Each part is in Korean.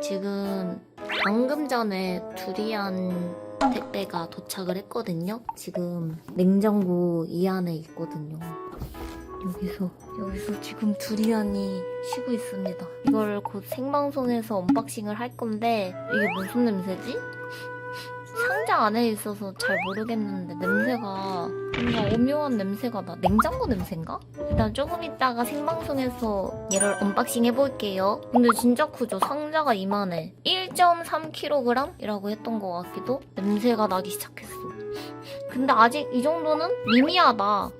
지금 방금 전에 두리안 택배가 도착을 했거든요. 지금 냉장고 이 안에 있거든요. 여기서 여기서 지금 두리안이 쉬고 있습니다. 이걸 곧 생방송에서 언박싱을 할 건데 이게 무슨 냄새지? 상자 안에 있어서 잘 모르겠는데 냄새가 뭔가 오묘한 냄새가 나. 냉장고 냄새인가? 일단 조금 있다가 생방송에서 얘를 언박싱 해볼게요. 근데 진짜 크죠? 상자가 이만해. 1.3kg? 이라고 했던 것 같기도? 냄새가 나기 시작했어. 근데 아직 이 정도는 미미하다.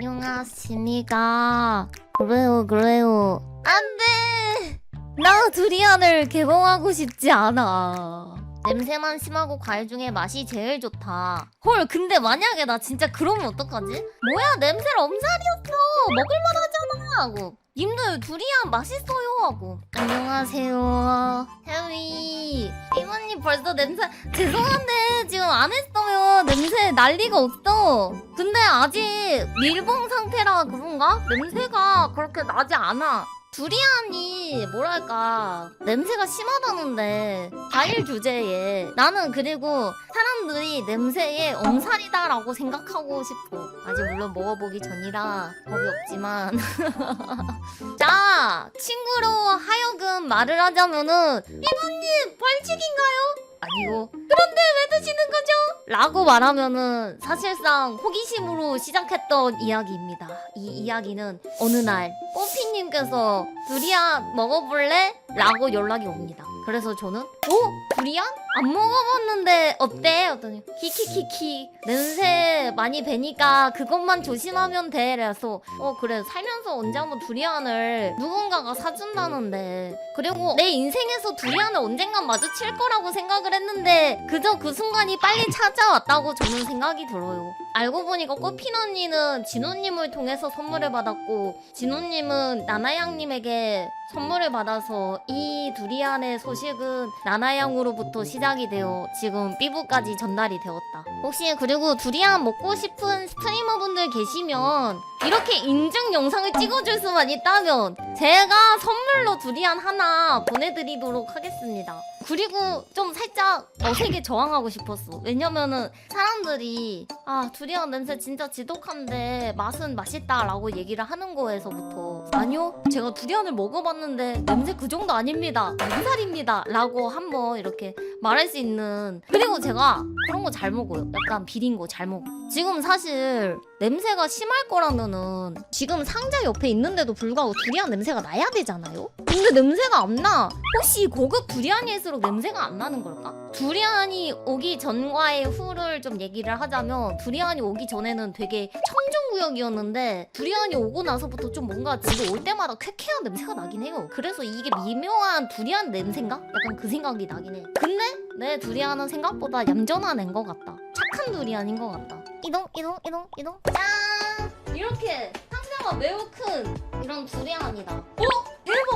안녕하십니까. 그래요, 그래요. 안 돼! 나 두리안을 개봉하고 싶지 않아. 냄새만 심하고 과일 중에 맛이 제일 좋다. 헐, 근데 만약에 나 진짜 그러면 어떡하지? 뭐야, 냄새를 엄살이었어. 먹을만 하잖아. 하고. 님들 두리안 맛있어요. 하고. 안녕하세요. 해위. 이모님 벌써 냄새. 죄송한데, 지금 안 했어요. 냄새 난리가 없어. 근데 아직 밀봉 상태라 그런가? 냄새가 그렇게 나지 않아. 두리안이 뭐랄까 냄새가 심하다는데 과일 주제에. 나는 그리고 사람들이 냄새에 엄살이다라고 생각하고 싶어. 아직 물론 먹어보기 전이라 겁이 없지만. 자 친구로 하여금 말을 하자면은 이분님 벌칙인가요? 아니고 그런데 왜 드시는 거죠? 라고 말하면은 사실상 호기심으로 시작했던 이야기입니다. 이 이야기는 어느 날 뽀피님께서 두리안 먹어볼래? 라고 연락이 옵니다. 그래서 저는 어? 두리안? 안 먹어봤는데 어때? 했더니 키키키키 냄새 많이 배니까 그것만 조심하면 돼. 그래서 어 그래 살면서 언제 한번 두리안을 누군가가 사준다는데 그리고 내 인생에서 두리안을 언젠간 마주칠 거라고 생각을 했는데 그저 그 순간이 빨리 찾아왔다고 저는 생각이 들어요. 알고 보니까 꽃핀 언니는 진호님을 통해서 선물을 받았고 진호님은 나나양님에게 선물을 받아서 이 두리안의 소식은 나나양으로 부터 시작이 되어 지금 삐부까지 전달이 되었다. 혹시 그리고 두리안 먹고 싶은 스트리머분들 계시면 이렇게 인증 영상을 찍어줄 수만 있다면 제가 선물로 두리안 하나 보내드리도록 하겠습니다. 그리고 좀 살짝 어색에 저항하고 싶었어. 왜냐면은 사람들이 아 두리안 냄새 진짜 지독한데 맛은 맛있다라고 얘기를 하는 거에서부터 아니요 제가 두리안을 먹어봤는데 냄새 그 정도 아닙니다. 맨살입니다. 라고 한번 이렇게 말할 수 있는 그리고 제가 그런 거 잘 먹어요. 약간 비린 거 잘 먹어. 지금 사실 냄새가 심할 거라면은 지금 상자 옆에 있는데도 불구하고 두리안 냄새가 나야 되잖아요? 근데 냄새가 안 나. 혹시 고급 두리안일수록 냄새가 안 나는 걸까? 두리안이 오기 전과의 후를 좀 얘기를 하자면 두리안이 오기 전에는 되게 청정구역이었는데 두리안이 오고 나서부터 좀 뭔가 집에 올 때마다 쾌쾌한 냄새가 나긴 해요. 그래서 이게 미묘한 두리안 냄새인가? 약간 그 생각이 나긴 해. 근데 내 두리안은 생각보다 얌전한 애인 것 같다. 착한 두리안인 것 같다. 이동 이동 이동 이동 짠! 이렇게 상자가 매우 큰 이런 두리안이다. 어?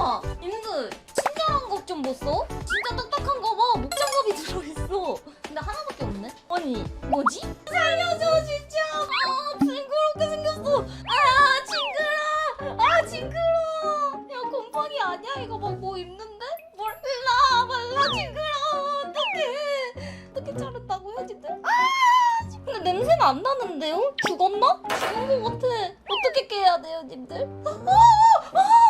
대박! 님들 친절한 것좀 보소? 진짜 딱딱한 거 봐. 목장갑이 들어있어. 근데 하나밖에 없네? 아니 뭐지? 살려줘 진짜! 아 징그럽게 생겼어. 아 징그러! 아 징그러! 야 곰팡이 아니야? 이거 막 뭐 입는데? 몰라 몰라 징그러! 어떡해 어떻게 자른다고요 님들? 아! 근데 냄새는 안 나는데요? 죽었나? 죽은 것 같아. 어떻게 깨야 돼요 님들? 아! 아!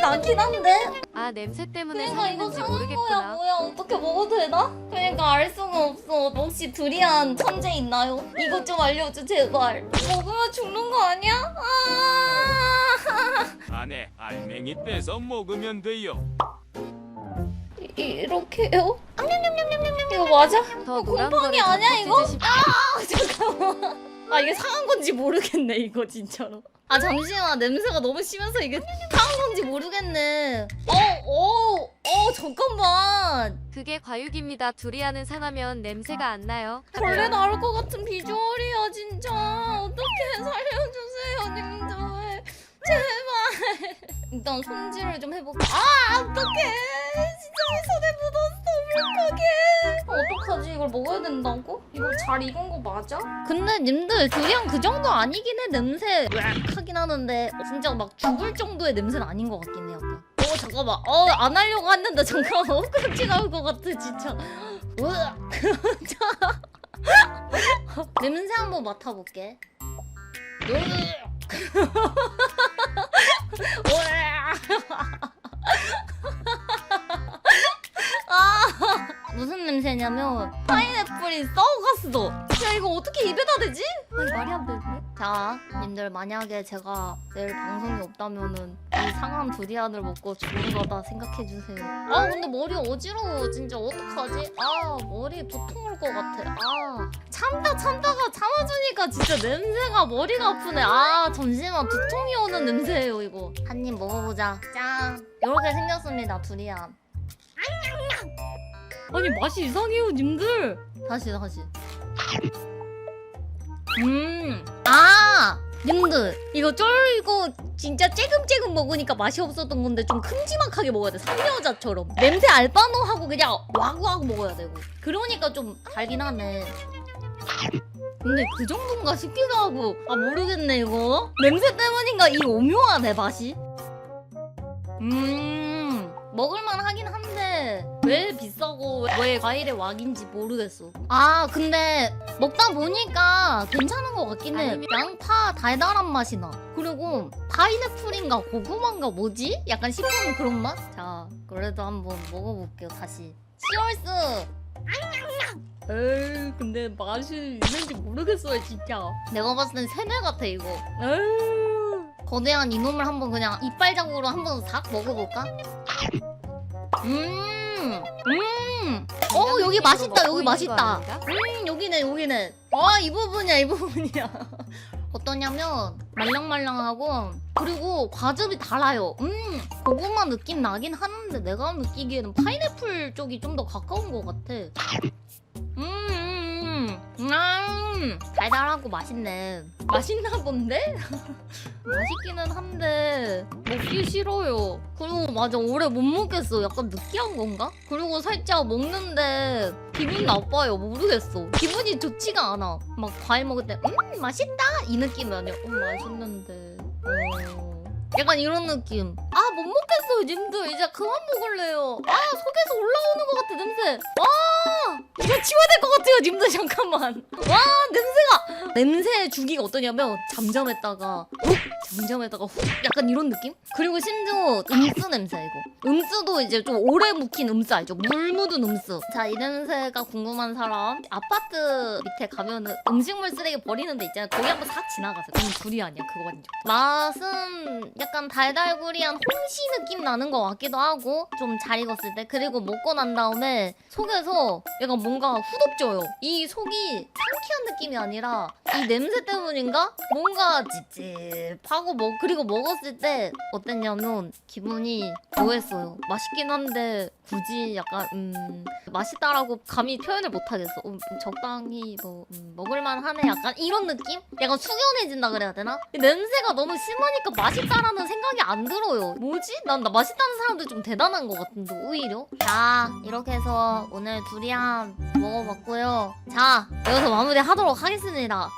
같진 않긴 한데. 아 냄새 때문에 그러니까 이거 상했는지 상한 거야 모르겠구나. 뭐야 어떻게 먹어도 되나? 그러니까 알 수가 없어. 혹시 두리안 천재 있나요? 이것 좀 알려줘 제발. 먹으면 죽는 거 아니야? 아. 안에 알맹이 떼서 먹으면 돼요. 이- 이렇게요? 이거 맞아? 더 이거 노란 곰팡이 거를 아니야, 이거? 찢으시- 아 잠깐만. 아 이게 상한 건지 모르겠네 이거 진짜로. 아 잠시만 냄새가 너무 심해서 이게 상한 건지 모르겠네. 어어 어 잠깐만. 그게 과육입니다. 두리안은 상하면 냄새가 안 나요. 벌레 나올 것 같은 비주얼이야 진짜. 어떻게 살려주세요 님들. 제발. 일단 손질을 좀 해볼게. 아 어떡해. 진짜 손에 묻었어 물고기. 어떡하지 이걸 먹어야 된다고? 이거 잘 익은 거 맞아? 근데 님들 두리안 그 정도 아니긴 해 냄새 으악 하긴 하는데 진짜 막 죽을 정도의 냄새는 아닌 것 같긴 해 약간. 어 잠깐만 어 안 하려고 했는데 잠깐만 헛꿈치 나올 것 같아 진짜. 으악. 자. 냄새 한번 맡아볼게. 으악. 아 냄새냐면 파인애플이 썩었어. 야 이거 어떻게 입에다 대지? 아니 말이 안 되는데. 자, 님들 만약에 제가 내일 방송이 없다면은 이 상한 두리안을 먹고 죽는 거다 생각해 주세요. 아 근데 머리 어지러워 진짜 어떡하지? 아 머리 두통 올 것 같아. 아 참다 참다가 참아주니까 진짜 냄새가 머리가 아프네. 아 잠시만 두통이 오는 냄새예요 이거. 한 입 먹어보자. 짠. 이렇게 생겼습니다 두리안. 아니 맛이 이상해요 님들. 다시 다시. 음. 아 님들. 이거 쫄고 진짜 째금째금 먹으니까 맛이 없었던 건데 좀 큼지막하게 먹어야 돼. 상여자처럼. 냄새 알바노하고 그냥 와구와구 먹어야 되고 그러니까 좀 달긴 하네. 근데 그 정도인가 싶기도 하고. 아 모르겠네 이거. 냄새 때문인가 이 오묘하네 맛이. 음 먹을만 하긴 한데 왜 비싸고 왜 과일의 왕인지 모르겠어. 아 근데 먹다 보니까 괜찮은 것 같긴 해. 아니면- 양파 달달한 맛이 나. 그리고 파인애플인가 고구마인가 뭐지? 약간 씹히는 그런 맛? 자 그래도 한번 먹어볼게요 다시. 치얼스! 에이 근데 맛이 있는지 모르겠어요 진짜. 내가 봤을 땐 세뇌 같아 이거. 에이. 거대한 이놈을 한번 그냥 이빨장으로 한번 싹 먹어볼까? 음, 음, 어 여기 맛있다 여기 맛있다. 음 여기네 여기네. 아이 부분이야 이 부분이야. 어떠냐면 말랑말랑하고 그리고 과즙이 달아요. 음 고구마 느낌 나긴 하는데 내가 느끼기에는 파인애플 쪽이 좀 더 가까운 것 같아. 음, 음, 음, 음, 달달하고 맛있네. 맛있나 본데? 맛있기는 한데 먹기 싫어요. 그리고 맞아 오래 못 먹겠어. 약간 느끼한 건가? 그리고 살짝 먹는데 기분 나빠요. 모르겠어. 기분이 좋지가 않아. 막 과일 먹을 때 음 맛있다 이 느낌이 아니야. 음 맛있는데. 어. 약간 이런 느낌. 아 못 먹겠어요, 님들. 이제 그만 먹을래요. 아 속에서 올라오는 것 같아 냄새. 아 이거 치워야 될 것 같아요, 님들 잠깐만. 와 냄새가 냄새 주기가 어떠냐면 잠잠했다가 훅 잠잠했다가 훅 약간 이런 느낌? 그리고 심지어 음수 냄새 이거. 음수도 이제 좀 오래 묵힌 음수 알죠? 물 묻은 음수. 자이 냄새가 궁금한 사람 아파트 밑에 가면은 음식물 쓰레기 버리는 데 있잖아요. 거기 한번 싹 지나가세요. 그럼 둘이 아니야 그거 완전. 맛은 약간 달달구리한 홍시 느낌 나는 것 같기도 하고 좀 잘 익었을 때 그리고 먹고 난 다음에 속에서 약간 뭔가 후덥져요. 이 속이 상쾌한 느낌이 아니라 이 냄새 때문인가? 뭔가 찝찝하고 먹 그리고 먹었을 때 어땠냐면 기분이 묘했어요. 맛있긴 한데 굳이 약간 음 맛있다라고 감히 표현을 못 하겠어. 음, 적당히 뭐 음, 먹을만 하네 약간 이런 느낌? 약간 숙연해진다 그래야 되나? 이 냄새가 너무 심하니까 맛있다라는 생각이 안 들어요. 뭐지? 난 나 맛있다는 사람들 좀 대단한 것 같은데 오히려. 자 이렇게 해서 오늘 두리안 먹어봤고요. 자 여기서 마무리하도록 하겠습니다.